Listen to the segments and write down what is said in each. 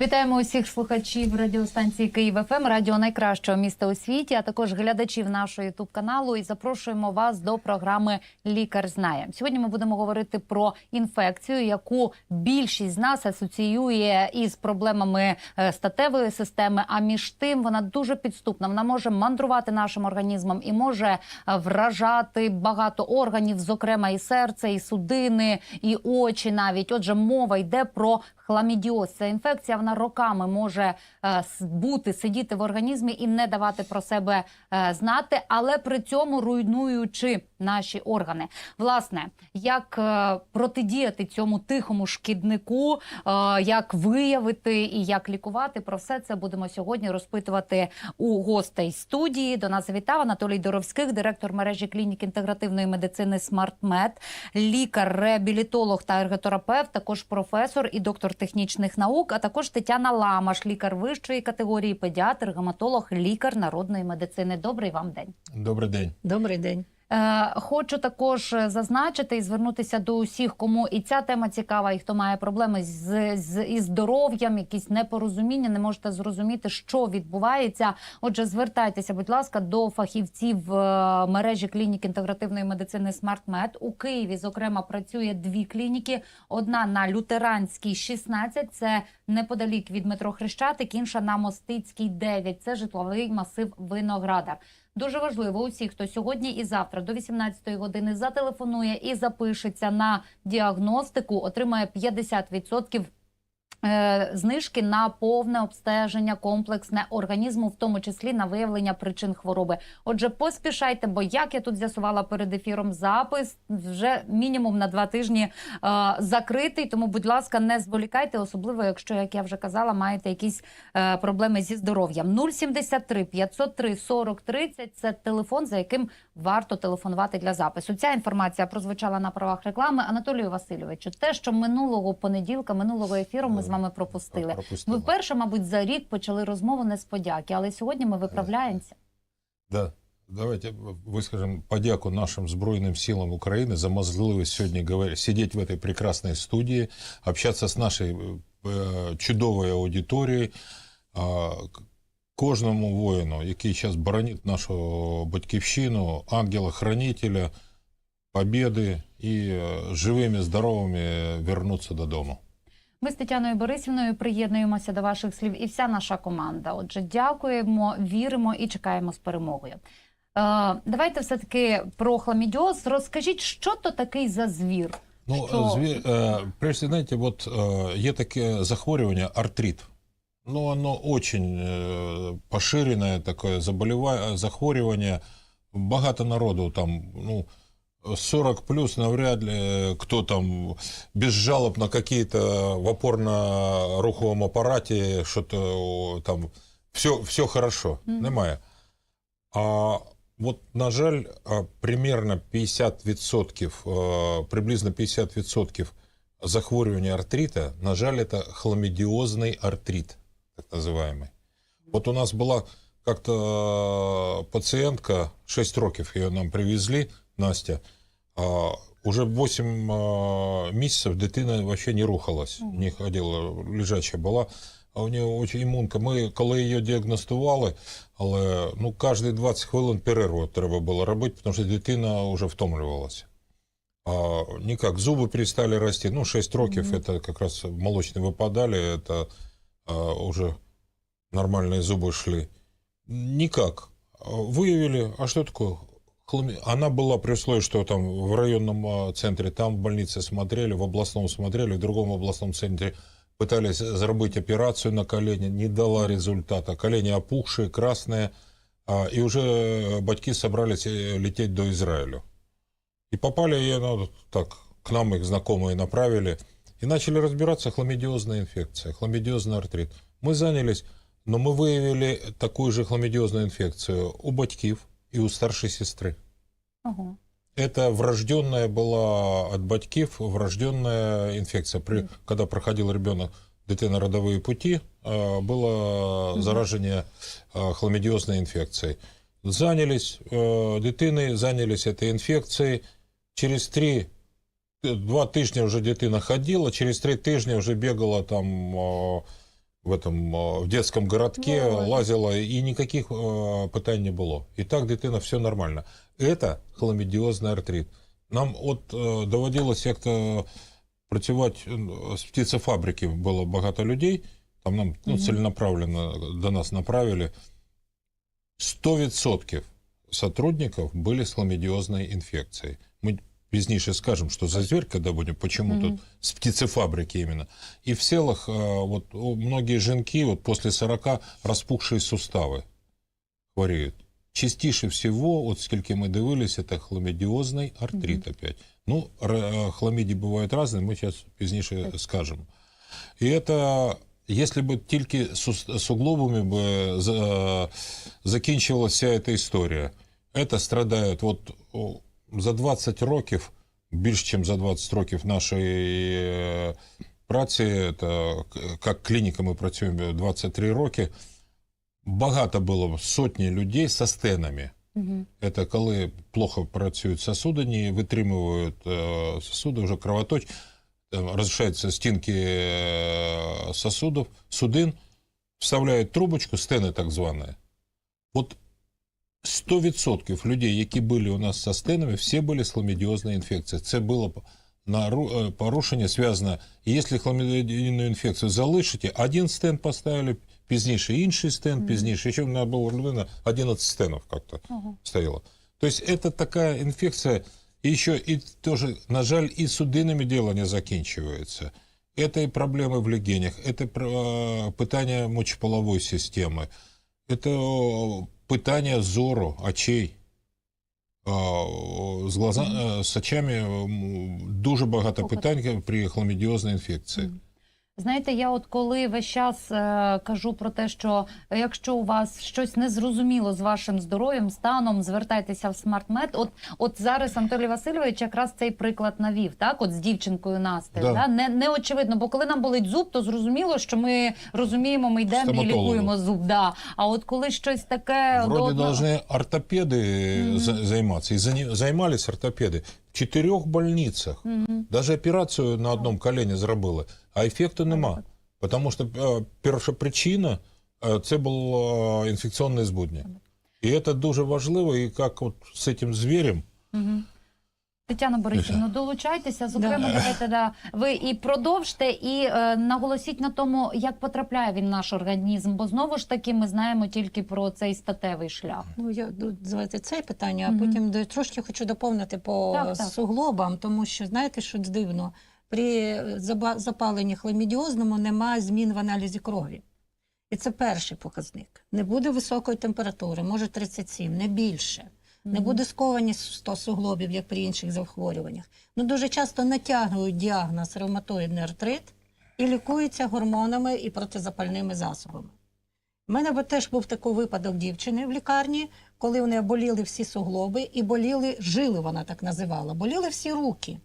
Вітаємо усіх слухачів радіостанції Київ ФМ, радіо найкращого міста у світі, а також глядачів нашого ютуб каналу. І запрошуємо вас до програми Лікар знає. Сьогодні ми будемо говорити про інфекцію, яку більшість з нас асоціює із проблемами е, статевої системи. А між тим вона дуже підступна. Вона може мандрувати нашим організмом і може е, вражати багато органів, зокрема і серце, і судини, і очі. Навіть отже, мова йде про хламідіоз. Це інфекція вона роками може е, бути, сидіти в організмі і не давати про себе е, знати, але при цьому руйнуючи наші органи. Власне, як е, протидіяти цьому тихому шкіднику, е, як виявити і як лікувати, про все це будемо сьогодні розпитувати у гостей студії. До нас завітав Анатолій Доровських, директор мережі клінік інтегративної медицини SmartMed, лікар, реабілітолог та ерготерапевт, також професор і доктор технічних наук, а також Тетяна Ламаш, лікар вищої категорії, педіатр, гематолог, лікар народної медицини. Добрий вам день. Добрий день. Добрий день. Е, хочу також е, зазначити і звернутися до усіх, кому і ця тема цікава, і хто має проблеми з, з із здоров'ям, якісь непорозуміння, не можете зрозуміти, що відбувається. Отже, звертайтеся, будь ласка, до фахівців е, мережі клінік інтегративної медицини SmartMed. У Києві, зокрема, працює дві клініки: одна на Лютеранській 16, це неподалік від метро Хрещатик, інша на Мостицькій 9, це житловий масив Виноградар. Дуже важливо усі, хто сьогодні і завтра до 18-ї години зателефонує і запишеться на діагностику, отримає 50% е, знижки на повне обстеження комплексне організму, в тому числі на виявлення причин хвороби. Отже, поспішайте, бо як я тут з'ясувала перед ефіром, запис вже мінімум на два тижні е, закритий. Тому, будь ласка, не зволікайте, особливо якщо, як я вже казала, маєте якісь е, проблеми зі здоров'ям. 073 503 40 30 – це телефон, за яким варто телефонувати для запису. Ця інформація прозвучала на правах реклами. Анатолію Васильовичу, те, що минулого понеділка, минулого ефіру ми з вами пропустили. Пропустили. Ми вперше, мабуть, за рік почали розмову не з подяки, але сьогодні ми виправляємося. Да. Давайте выскажем подяку нашим Збройним силам України за можливість сьогодні говор- сидіти в этой прекрасной студії, общатися з нашою е, чудовою аудиторією. А, к- Кожному воїну, який зараз боронить нашу батьківщину, ангела-хранителя, победи і е, живими, здоровими вернуться додому. Ми з Тетяною Борисівною приєднуємося до ваших слів і вся наша команда. Отже, дякуємо, віримо і чекаємо з перемогою. Е, давайте все таки про хламідіоз. Розкажіть, що то такий за звір? Ну, Що? зві... е, прежде, знаєте, от е, є таке захворювання артрит. Ну, оно очень е, поширене таке заболіва... захворювання. Багато народу там, ну, 40 плюс навряд ли э, кто там без жалоб на какие-то в опорно-руховом аппарате что-то там все, все хорошо, Мгм. немає. А от, на жаль, а, примерно 50%, е, приблизно 50% захворювання артрита, на жаль, это хламидиозный артрит, так называемый. Вот у нас была как-то э, пациентка, 6 років ее нам привезли, Настя, а, уже 8 э, місяців дитина вообще не рухалась, не ходила, лежача була. А у нього очень імунка. Ми, коли її діагностували, але ну, кожні 20 хвилин перерву треба було робити, тому що дитина вже втомлювалася. А, никак, зубы перестали расти. Ну, 6 років, это как раз молочные выпадали, это а, уже нормальные зубы шли. Никак. А, Выявили, а что такое? Хлами- Она была при условии, что там в районном а, центре, там в больнице смотрели, в областном смотрели, в другом областном центре пытались зарубить операцию на колени, не дала результата. Колени опухшие, красные, а, и уже батьки собрались э, лететь до Израиля. И попали, и, ну, так, к нам их знакомые направили, и начали разбираться хламидиозная инфекция, хламидиозный артрит. Мы занялись, но мы выявили такую же хламидиозную инфекцию у батьків и у старшей сестры. Ого. Это врожденная была от батьків, врожденная инфекция. При, когда проходил ребенок дитино-родовые пути, э, было заражение э, хламидиозной инфекцией. Занялись, э, дитини занялись этой инфекцией, через три, два тижні вже дитина ходила, через три тижні вже бігала там о, в этом о, в детском городке, Ой. лазила, і ніяких о, питань не було. І так дитина все нормально. Это хламидіозний артрит. Нам от е, доводилось як-то працювати е, з птицефабрики, було багато людей, там нам ну, Мгм. целенаправленно до нас направили. 100% сотрудников были с хламидиозной инфекцией. Мы пізніше скажем, что за зверь, когда будем, почему Мгм. тут с птицефабрики именно. И в селах э, вот у- многие женки вот после 40 распухшие суставы хвореют. Частіше всего, от скільки ми дивились, это хламидиозный артрит опять. Ну, р- э, хламиди бывают разные, мы сейчас пізніше скажем. І это, если бы тільки сус- суглобами бы за- закінчилася вся эта історія. Это страдают вот о, за 20 років, більш ніж за 20 років нашої е, праці, это, к- як клініка ми працюємо 23 роки, багато було сотні людей з стенами. Мгм. Это коли плохо працюють сосуди, не витримують е, сосуди, вже кровоточ, там розрушаються стінки е, сосудів, судин, вставляють трубочку, стени так звані. От 100% людей, які були у нас со стенами, всі були з хламідіозною інфекцією. Це було нару- е, порушення зв'язано. І Якщо хламідіозну інфекцію залишите, один стен поставили, пізніше інший стен, пізніше, ще в мене було людина 11 стенів як-то Ого. стояло. То есть это такая инфекция, и еще и тоже, на жаль, и с судинами дело не заканчивается. Это и проблемы в легенях, это э, пытание мочеполовой системы, это э, пытание зору, очей. Э, З, глаза, э, з очами м, дуже багато Слухайте. питань при хламідіозній інфекції. Мгм. Знаєте, я от коли весь час е, кажу про те, що якщо у вас щось незрозуміло з вашим здоров'ям, станом, звертайтеся в смартмед. От, от зараз Анатолій Васильович якраз цей приклад навів, так, от з дівчинкою Настею. Да. Да? Не, не очевидно, бо коли нам болить зуб, то зрозуміло, що ми розуміємо, ми йдемо і Стоматологу. лікуємо зуб. Да. А от коли щось таке Вроде до- должны ортопеды Мгм. за- заниматься. И зани- займались ортопеды в чотирьох больницах. Мгм. Даже операцію на одному колені зробили, а ефекту нема. Тому що е, перша причина е, це було е, інфекційне збудня. І це дуже важливо, і як от з цим звірем, Мгм. Тетяна Борисівна, долучайтеся. Зокрема, Да. давайте да, ви і продовжте, і е, наголосіть на тому, як потрапляє він в наш організм. Бо знову ж таки ми знаємо тільки про цей статевий шлях. Ну, я звати це питання, а потім до- трошки хочу доповнити по Так, так. суглобам, тому що знаєте, що дивно, при запаленні хламідіозному немає змін в аналізі крові. І це перший показник. Не буде високої температури, може 37, не більше. Не буде скованість 100 суглобів, як при інших захворюваннях. Ну, дуже часто натягують діагноз ревматоїдний артрит і лікуються гормонами і протизапальними засобами. У мене би теж був такий випадок дівчини в лікарні, коли у неї боліли всі суглоби і боліли жили, вона так називала, боліли всі руки.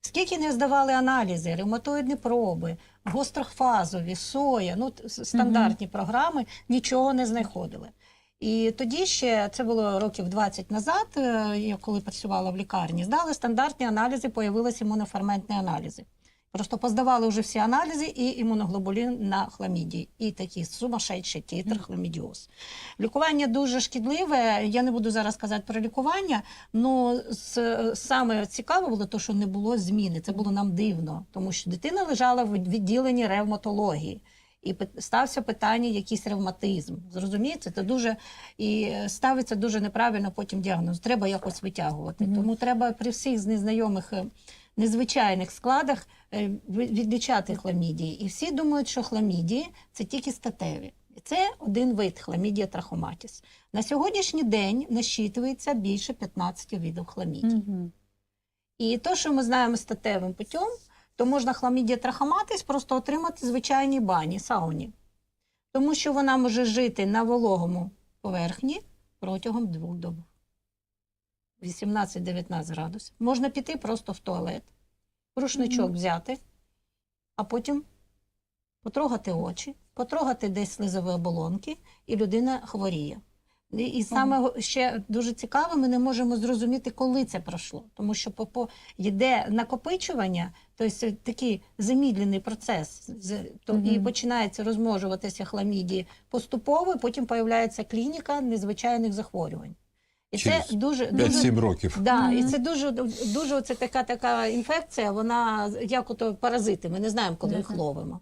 Скільки не здавали аналізи, ревматоїдні проби, гострохфазові, соя, ну стандартні стандартні програми, нічого не знаходили. І тоді ще це було років 20 назад, е, я коли працювала в лікарні, здали стандартні аналізи, появилися імуноферментні аналізи. Просто поздавали вже всі аналізи і імуноглобулін на хламідії, і такий сумасшедший титр хламідіоз. Лікування дуже шкідливе. Я не буду зараз казати про лікування, але саме цікаве було те, що не було зміни. Це було нам дивно, тому що дитина лежала в відділенні ревматології. І стався питання, якийсь ревматизм. Зрозумієте, це дуже і ставиться дуже неправильно потім діагноз. Треба якось витягувати. Мгм. Тому треба при всіх з незнайомих е, незвичайних складах е, відлічати хламідії. І всі думають, що хламідії це тільки статеві. Це один вид хламідія трахоматіс. На сьогоднішній день насчитується більше 15 видів хламідій. Мгм. І то, що ми знаємо статевим путем, то можна хламідія трахоматис просто отримати в звичайній бані, сауні. Тому що вона може жити на вологому поверхні протягом двох доб. 18-19 градусів. Можна піти просто в туалет, рушничок взяти, а потім потрогати очі, потрогати десь слизові оболонки, і людина хворіє. І, і саме ще дуже цікаво, ми не можемо зрозуміти, коли це пройшло. Тому що по, по, йде накопичування, тобто такий замідлений процес, то, і починається розмножуватися хламідії поступово, і потім появляється клініка незвичайних захворювань. І Через це дуже, дуже 5-7 років. Да, і це дуже дуже це така така інфекція. Вона як ото паразити. Ми не знаємо, коли їх ловимо.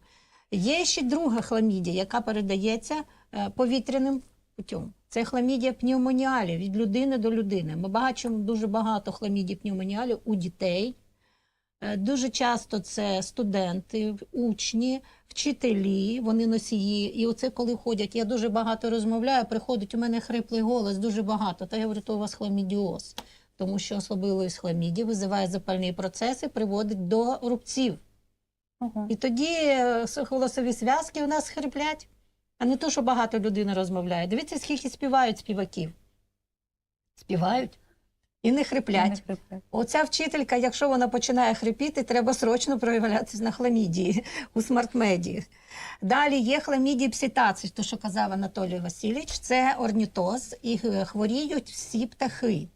Є ще друга хламідія, яка передається е, повітряним путем. Це хламідія пневмоніалі від людини до людини. Ми бачимо дуже багато хламідій пневмоніалі у дітей. Е, Дуже часто це студенти, учні, вчителі, вони носії. І оце коли ходять, я дуже багато розмовляю, приходить у мене хриплий голос, дуже багато. Та я говорю, то у вас хламідіоз. Тому що особливість хламідії визиває запальні процеси, приводить до рубців. Ого. І тоді е, голосові зв'язки у нас хриплять, а не то, що багато людини розмовляє. Дивіться, скільки співають співаків. Співають і не хриплять. Не хриплять. Оця вчителька, якщо вона починає хрипіти, треба срочно проявлятися на хламідії у смартмедії. Далі є хламідії пситацій, то що казав Анатолій Васильович, це орнітоз, і е, хворіють всі птахи.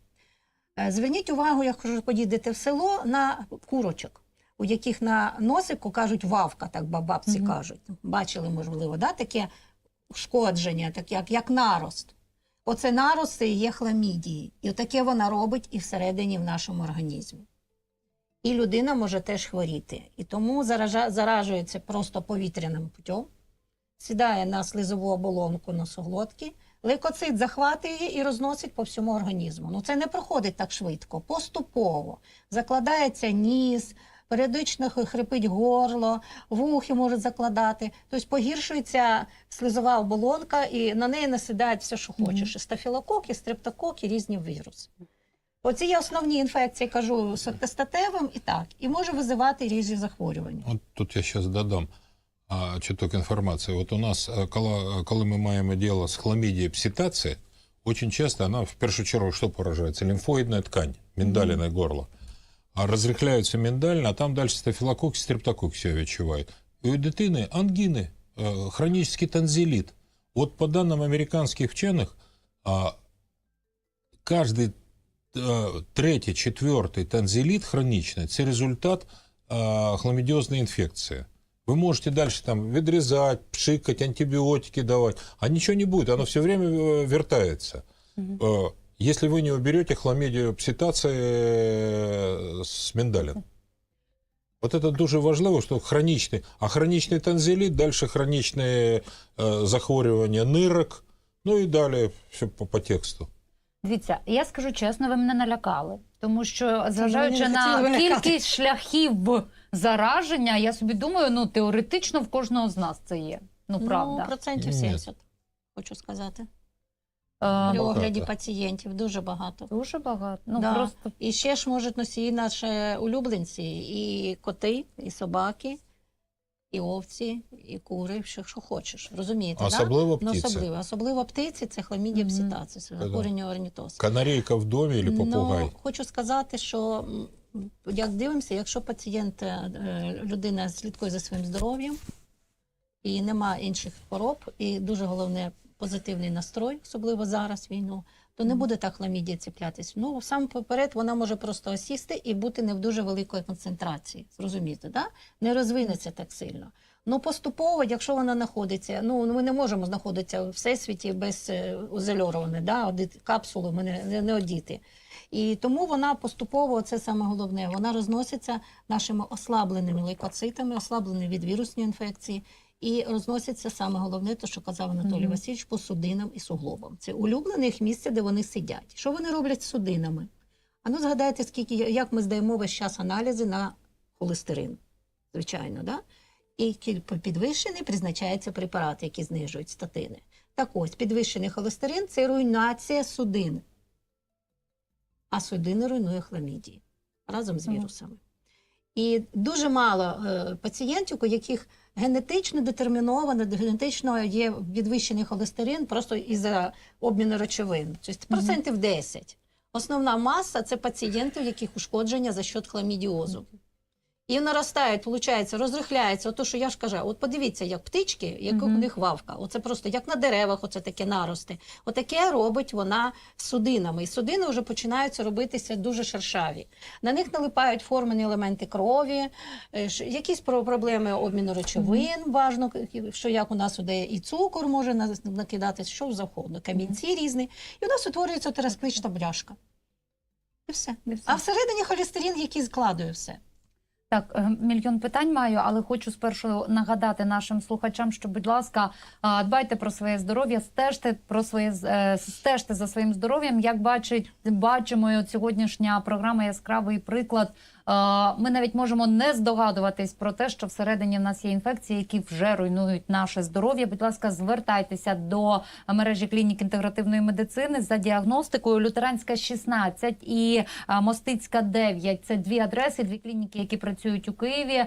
Е, Зверніть увагу, якщо поїдете в село на курочок, у яких на носику кажуть вавка, так ба- бабці Мгм. кажуть. Бачили, можливо, да? таке ушкодження, так як, як нарост. Оце нарости є хламідії. І таке вона робить і всередині в нашому організмі. І людина може теж хворіти. І тому заражується просто повітряним путем, сідає на слизову оболонку носоглотки, лейкоцит захватує і розносить по всьому організму. Ну це не проходить так швидко, поступово. Закладається ніс, періодично хрипить горло, вухи можуть закладати. Тобто погіршується слизова оболонка, і на неї насідає все, що хочеш. І стафілококи, стрептококи, різні віруси. Оці є основні інфекції, кажу, з тестатевим і так, і може визивати різні захворювання. От тут я зараз додам а, чуток інформації. От у нас, е, коли, коли ми маємо діло з хламідією пситації, очень часто вона в першу чергу що поражається? Лімфоїдна ткань, миндаліне горло. А розрихляються миндально, а там далі стафілокок, стрептокок все відчувають. І у дитини ангіни, е, хронічний танзеліт. От по данным американских вченых, а, каждый э, третий, четвертый танзелит хроничный – это результат э, хламидиозной инфекции. Вы можете дальше там відрізати, пшикать, антибиотики давать, а ничего не будет, оно все время э, вертается. Э, Если вы не уберете хламидию пситации э, с миндалин. Вот это дуже важливо, що хронічний, а хронічний танзеліт, далі хронічне е, захворювання нирок, ну і далі все по, по тексту. Дивіться, я скажу чесно, ви мене налякали, тому що зважаючи не на хотіли лякати. кількість шляхів зараження, я собі думаю, ну теоретично в кожного з нас це є. Ну правда. Ну, процентів Ні. 70, хочу сказати. Е, При огляді пацієнтів дуже багато. дуже багато. Ну Да. просто І ще ж можуть носії наші улюбленці, і коти, і собаки, і овці, і кури, що, що хочеш. Розумієте, Особливо да? Ну, птиця. особливо. особливо птиці це хламідія Мгм. пситацис, захворювання орнітоз. Канарейка в домі або попугай. Ну, хочу сказати, що м, як дивимося, якщо пацієнт, е, людина слідкує за своїм здоров'ям і нема інших хвороб, і дуже головне позитивний настрой, особливо зараз війну, то не буде так хламідія цеплятись. Ну, сам поперед вона може просто осісти і бути не в дуже великої концентрації. Зрозумієте, да? не розвинеться так сильно. Ну, поступово, якщо вона знаходиться, ну ми не можемо знаходитися в всесвіті без е, да? одіти- капсулу ми не, не, не одіти. І тому вона поступово, це саме головне, вона розноситься нашими ослабленими лейкоцитами, ослабленими від вірусної інфекції, і розноситься саме головне, то що казав Анатолій Мгм. Васильович, по судинам і суглобам. Це улюблене їх місце, де вони сидять. Що вони роблять з судинами? А ну згадайте, скільки як ми здаємо весь час аналізи на холестерин, звичайно, да? І підвищений призначається препарат, які знижують статини. Так ось, підвищений холестерин це руйнація судин. А судини руйнує хламідії разом з вірусами. І дуже мало е, пацієнтів, у яких генетично детерміновано, генетично є підвищений холестерин просто із-за обміну речовин. Тобто процентів 10. Основна маса це пацієнти, у яких ушкодження за счет хламідіозу. І наростають, виходить, розрихляється. Ото, що я ж кажу, от подивіться, як птички, як у них вавка. Оце просто як на деревах, оце таке нарости. Отаке робить вона з судинами. І судини вже починаються робитися дуже шершаві. На них налипають формені елементи крові, е, якісь проблеми обміну речовин. Важно, що як у нас іде і цукор може на- накидатись, що завгодно, камінці різні. І у нас утворюється терасклична бляшка. І все. І все. А всередині холестерин, який складує все. Так, е, мільйон питань маю, але хочу спершу нагадати нашим слухачам, що, будь ласка, дбайте про своє здоров'я, стежте про своє е, стежте за своїм здоров'ям. Як бачить, бачимо, сьогоднішня програма яскравий приклад. Ми навіть можемо не здогадуватись про те, що всередині в нас є інфекції, які вже руйнують наше здоров'я. Будь ласка, звертайтеся до мережі клінік інтегративної медицини за діагностикою. Лютеранська 16 і Мостицька 9 – Це дві адреси, дві клініки, які працюють у Києві.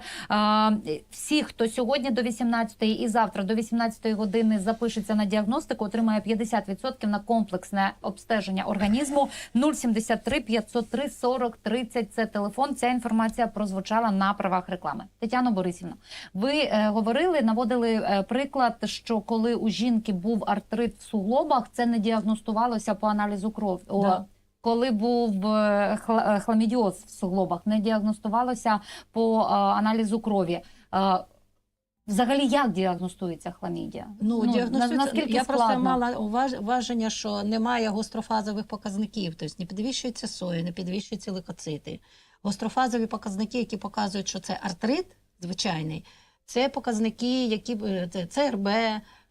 Всі, хто сьогодні до 18 і завтра до 18 години запишеться на діагностику, отримає 50% на комплексне обстеження організму. 073 503 40 30 – Це телефон. Ця інформація прозвучала на правах реклами. Тетяно Борисівна, ви е, говорили, наводили е, приклад, що коли у жінки був артрит в суглобах, це не діагностувалося по аналізу крові. Да. Коли був е, е, хламідіоз в суглобах, не діагностувалося по е, аналізу крові. Е, Взагалі, як діагностується хламідія? Ну, на- діагностується. наскільки я складно? просто мала уваж- враження, що немає гострофазових показників, тобто не підвищується сої, не підвищуються лейкоцити. Гострофазові показники, які показують, що це артрит звичайний, це показники, які б- це ЦРБ,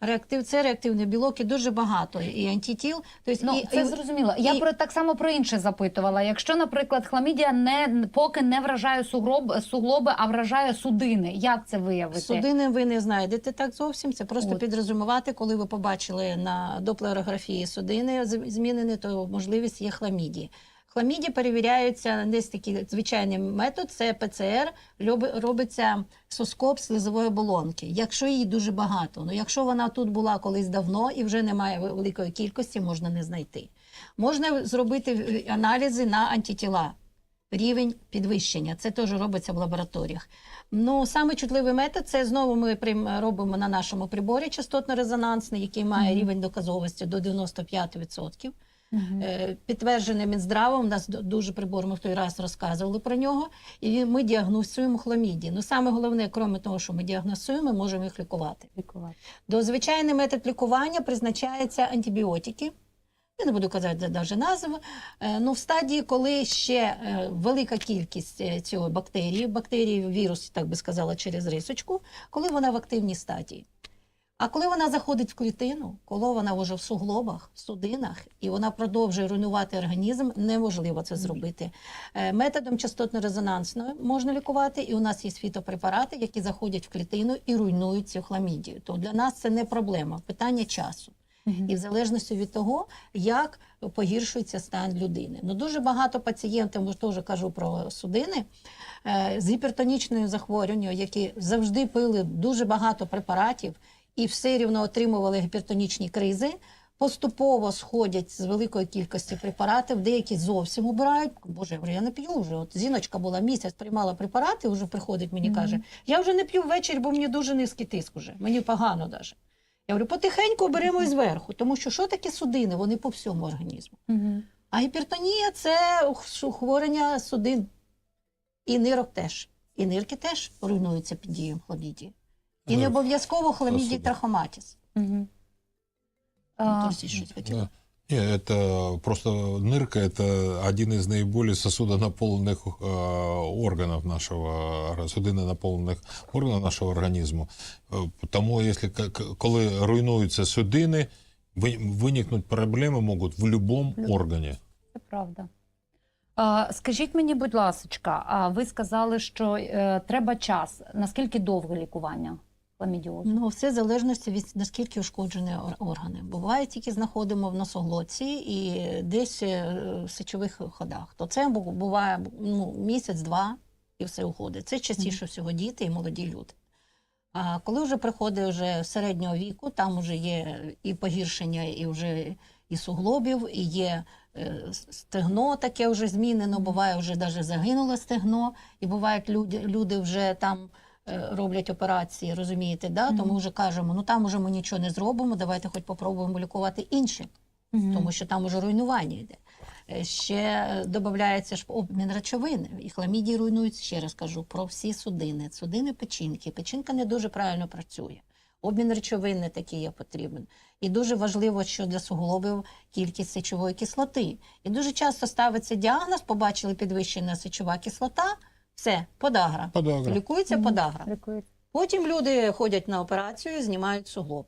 реактив, це реактивний білок і дуже багато. І антитіл. Тобто, Ну, і, це і- зрозуміло. Я і- про так само про інше запитувала. Якщо, наприклад, хламідія не поки не вражає сугроб, суглоби, а вражає судини, як це виявити? Судини ви не знайдете так зовсім. Це просто От. підрозумувати, коли ви побачили на доплерографії судини змінені, то можливість є хламідії. Хламідії перевіряються десь такий звичайний метод, це ПЦР, робиться соскоп слизової оболонки. Якщо її дуже багато, ну якщо вона тут була колись давно і вже немає великої кількості, можна не знайти. Можна зробити аналізи на антитіла. Рівень підвищення. Це теж робиться в лабораторіях. Ну, саме чутливий метод це знову ми робимо на нашому приборі частотно-резонансний, який має рівень доказовості до 95%. Мгм. Е, Підтверджений Мінздравом, у нас дуже прибор, ми в той раз розказували про нього, і ми діагностуємо хламідії. Ну, саме головне, крім того, що ми діагностуємо, ми можемо їх лікувати. Лікувати. До звичайний метод лікування призначаються антибіотики. Я не буду казати навіть назви. Е, Ну, в стадії, коли ще е, велика кількість цього бактерії, бактерії, вірус, так би сказала, через рисочку, коли вона в активній стадії. А коли вона заходить в клітину, коли вона вже в суглобах, в судинах, і вона продовжує руйнувати організм, неможливо це зробити. Е, Методом частотно-резонансної можна лікувати, і у нас є фітопрепарати, які заходять в клітину і руйнують цю хламідію. То для нас це не проблема, питання часу. І в залежності від того, як погіршується стан людини. Ну дуже багато пацієнтів, я теж кажу про судини е, з гіпертонічною захворюванням, які завжди пили дуже багато препаратів і все рівно отримували гіпертонічні кризи. Поступово сходять з великої кількості препаратів, деякі зовсім убирають. Боже, я говорю, я не п'ю вже. От жіночка була місяць, приймала препарати, вже приходить мені Мгм. каже: я вже не п'ю ввечері, бо мені дуже низький тиск уже. Мені погано даже. Я говорю, потихеньку беремо і зверху, тому що що таке судини? Вони по всьому організму. Мгм. А гіпертонія це ухворення судин. І нирок теж. І нирки теж руйнуються під дією хламідії. І не Ну, обов'язково хламідій сосуди. трахоматіс. Мгм. А, Торсі щось хотів. Да. Не, это просто нырка это один из наиболее сосудонаполненных э, органов нашего, ор- судинонаполнених органів нашого організму. Е, Тому, якщо к- к- коли руйнуються судини, ви- виникнуть проблеми можуть в будь-якому Люб- органі. Це правда. А, скажіть мені, будь ласка, а ви сказали, що е, треба час. Наскільки довге лікування Хламідіозу? Ну, все в залежності від наскільки ушкоджені органи. Буває, тільки знаходимо в носоглотці і десь е, в сечових ходах. То це буває ну, місяць-два і все уходить. Це частіше всього діти і молоді люди. А коли вже приходить вже середнього віку, там вже є і погіршення, і вже і суглобів, і є е, стегно таке вже змінено, буває вже навіть загинуло стегно, і бувають люди, люди вже там роблять операції, розумієте, да? Мгм. тому вже кажемо, ну там уже ми нічого не зробимо, давайте хоч попробуємо лікувати інші, Мгм. тому що там уже руйнування йде. Е, Ще додається ж обмін речовин, і хламідії руйнують, ще раз кажу, про всі судини. Судини печінки. Печінка не дуже правильно працює. Обмін речовин не такий є потрібен. І дуже важливо, що для суглобів кількість сечової кислоти. І дуже часто ставиться діагноз, побачили підвищена сечова кислота, все, подагра. Подагра. Лікується подагра. Лікується. Потім люди ходять на операцію, знімають суглоб.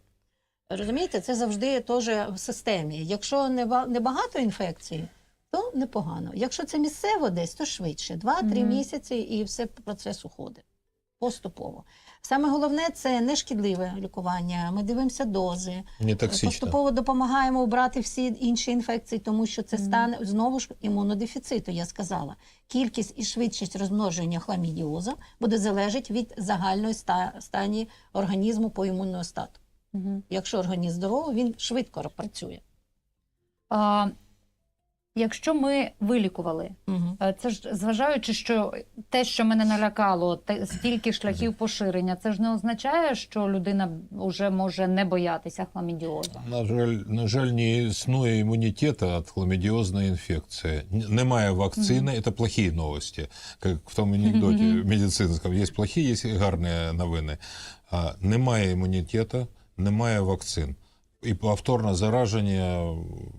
Розумієте, це завжди теж в системі. Якщо не багато інфекцій, то непогано. Якщо це місцево десь, то швидше. Два-три Мгм. місяці і все процес уходить поступово. Саме головне це не шкідливе лікування. Ми дивимося дози, Не поступово допомагаємо обрати всі інші інфекції, тому що це Мгм. стан знову ж імунодефіциту. Я сказала. Кількість і швидкість розмноження хламідіоза буде залежати від загальної ста- стані організму по імунного стату. Мгм. Якщо організм здоровий, він швидко працює. А, якщо ми вилікували, Угу. це ж зважаючи, що те, що мене налякало, те, стільки шляхів поширення, це ж не означає, що людина вже може не боятися хламідіозу. На жаль, на жаль, не існує імунітету від хламідіозної інфекції. Немає вакцини, це плохі новості. Як в тому анекдоті медицинському, є плохі, є гарні новини. А, Немає імунітету, немає вакцин. І повторне зараження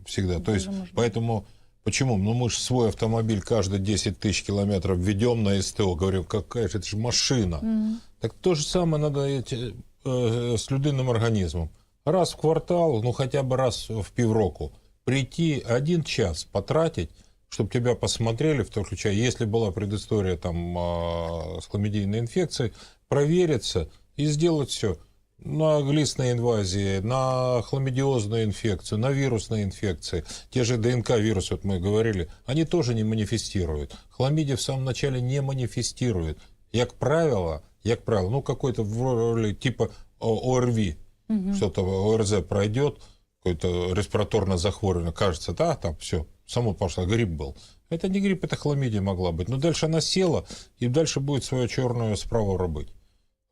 всегда. То Дуже есть, поэтому Почему? Ну, мы же свой автомобиль каждые 10 тысяч километров ведем на СТО. Говорим, какая же это же машина. Мгм. Так то же самое надо эти, э, с людинным организмом. Раз в квартал, ну хотя бы раз в півроку, прийти один час потратить, чтобы тебя посмотрели, в том случае, если была предыстория там а, с хламидийной инфекцией, провериться и сделать все на глистной инвазии, на хламидиозную инфекцию, на вирусные инфекции. Те же ДНК-вирусы, вот мы говорили, они тоже не манифестируют. Хламидия в самом начале не манифестирует. Як правило, як правило, ну какой-то в роли типа О- ОРВИ, Мгм. что-то ОРЗ пройдет, какое-то респираторное захворювание, кажется, да, там все, само пошло, грипп был. Это не грипп, это хламидия могла быть. Но дальше она села, и дальше будет свою черную справу робити.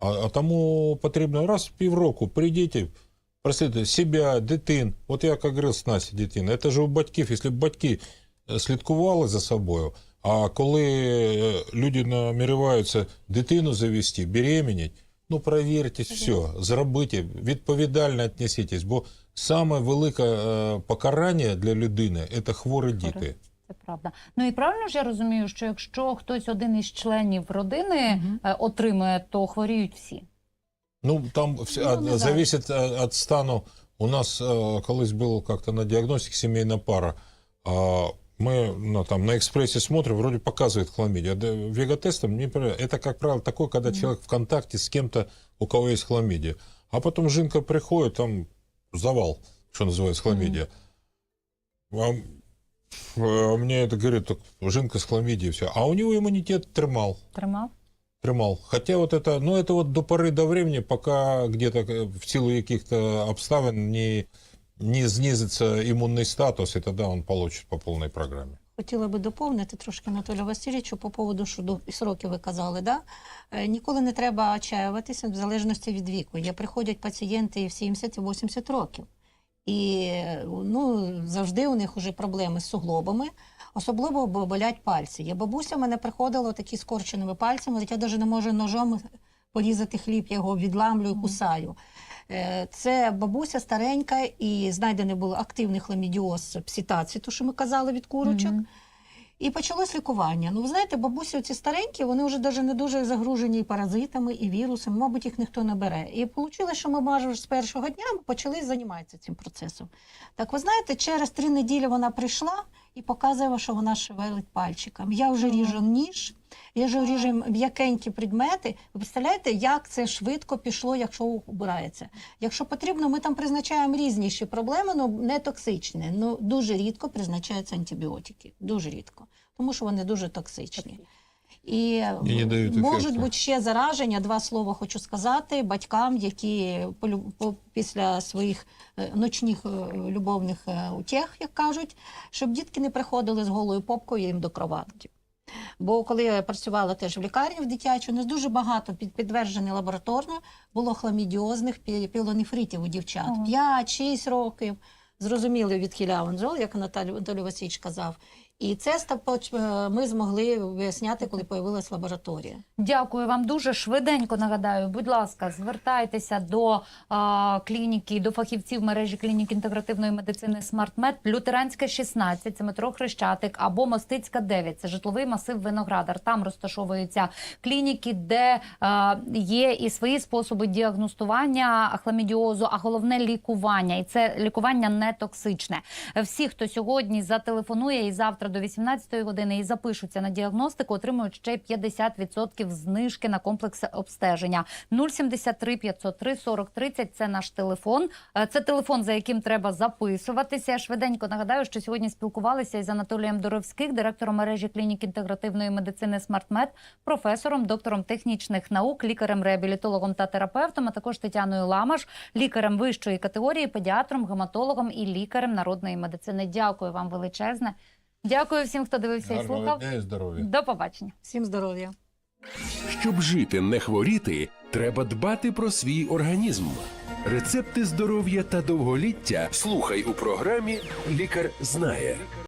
А, а тому потрібно раз в півроку прийдіть, прослідуйте себя, дитин. От я як говорив з Насі дитина, це ж у батьків, якщо б батьки е, слідкували за собою, а коли е, люди намірюються дитину завести, беременеть, ну провіртесь, все, зробіть, відповідально віднесітесь, бо саме велике е, покарання для людини – це хворі діти. Це правда. Ну і правильно ж я розумію, що якщо хтось один із членів родини Мгм. е, отримує, то хворіють всі. Ну, там все, Ну, от- не знаю. зависит от, от стану. У нас э, колись было как-то на диагностике семейная пара. А, мы ну, там, на экспрессе смотрим, вроде показывает хламидию. А д- веготестом не про- Это, как правило, такое, когда человек в контакте с кем-то, у кого есть хламидия. А потом жинка приходит, там завал, что называется, хламидия. А, а мне это говорит, так, жинка с хламидией, все. А у него иммунитет тримал. Тримав? Тримал. Хотя вот это, ну это вот до поры до времени, пока где-то э, в силу каких-то обставин не, не знизится иммунный статус, и тогда он получит по полной программе. Хотіла би доповнити трошки Анатолія Васильовичу по поводу, що до сроків ви казали. Да? Е, Ніколи не треба отчаюватися в залежності від віку. Є приходять пацієнти і в 70 і 80 років. І ну, завжди у них вже проблеми з суглобами, особливо бо болять пальці. Я бабуся в мене приходила такі скорченими пальцями, я навіть не можу ножом порізати хліб, я його відламлюю, кусаю. Е, Це бабуся старенька, і знайдений був активний хламідіоз псітації, то що ми казали від курочок. Мгм. І почалось лікування. Ну, ви знаєте, бабусі ці старенькі, вони вже даже не дуже загружені і паразитами, і вірусами, мабуть, їх ніхто не бере. І вийшло, що ми майже з першого дня почали займатися цим процесом. Так ви знаєте, через три неділі вона прийшла і показує, що вона шевелить пальчиком. Я вже ріжу ніж, я вже ріжу м'якенькі предмети. Ви представляєте, як це швидко пішло, якщо убирається. Якщо потрібно, ми там призначаємо різніші проблеми, але не токсичні. Ну дуже рідко призначаються антибіотики. Дуже рідко, тому що вони дуже токсичні. І, І не дають можуть бути ще зараження. Два слова хочу сказати батькам, які після своїх е, ночних е, любовних е, утєх, як кажуть, щоб дітки не приходили з голою попкою їм до кроватки. Бо коли я працювала теж в лікарні в дитячій, у нас дуже багато під підтверджено лабораторно було хламідіозних пі- пілонефритів у дівчат. Ага. 5-6 років. Зрозуміли відхиляв анжол, як Наталю Анатолій Васильович казав. І це е, ми змогли виясняти, коли появилась лабораторія. Дякую вам дуже швиденько. Нагадаю, будь ласка, звертайтеся до а, клініки, до фахівців мережі клінік інтегративної медицини «Смартмед». Лютеранська 16, це метро Хрещатик, або Мостицька 9, це житловий масив Виноградар. Там розташовуються клініки, де а, є і свої способи діагностування хламідіозу, а головне лікування. І це лікування не токсичне. Всі, хто сьогодні зателефонує і завтра до 18 години і запишуться на діагностику, отримують ще 50% знижки на комплекс обстеження. 073 503 40 30 – це наш телефон. Е, Це телефон, за яким треба записуватися. Швиденько нагадаю, що сьогодні спілкувалися із Анатолієм Доровських, директором мережі клінік інтегративної медицини «Смартмед», професором, доктором технічних наук, лікарем-реабілітологом та терапевтом, а також Тетяною Ламаш, лікарем вищої категорії, педіатром, гематологом і лікарем народної медицини. Дякую вам величезне. Дякую всім, хто дивився і Гарного слухав. дня і здоров'я. До побачення. Всім здоров'я! Щоб жити, не хворіти, треба дбати про свій організм. Рецепти здоров'я та довголіття слухай у програмі Лікар знає.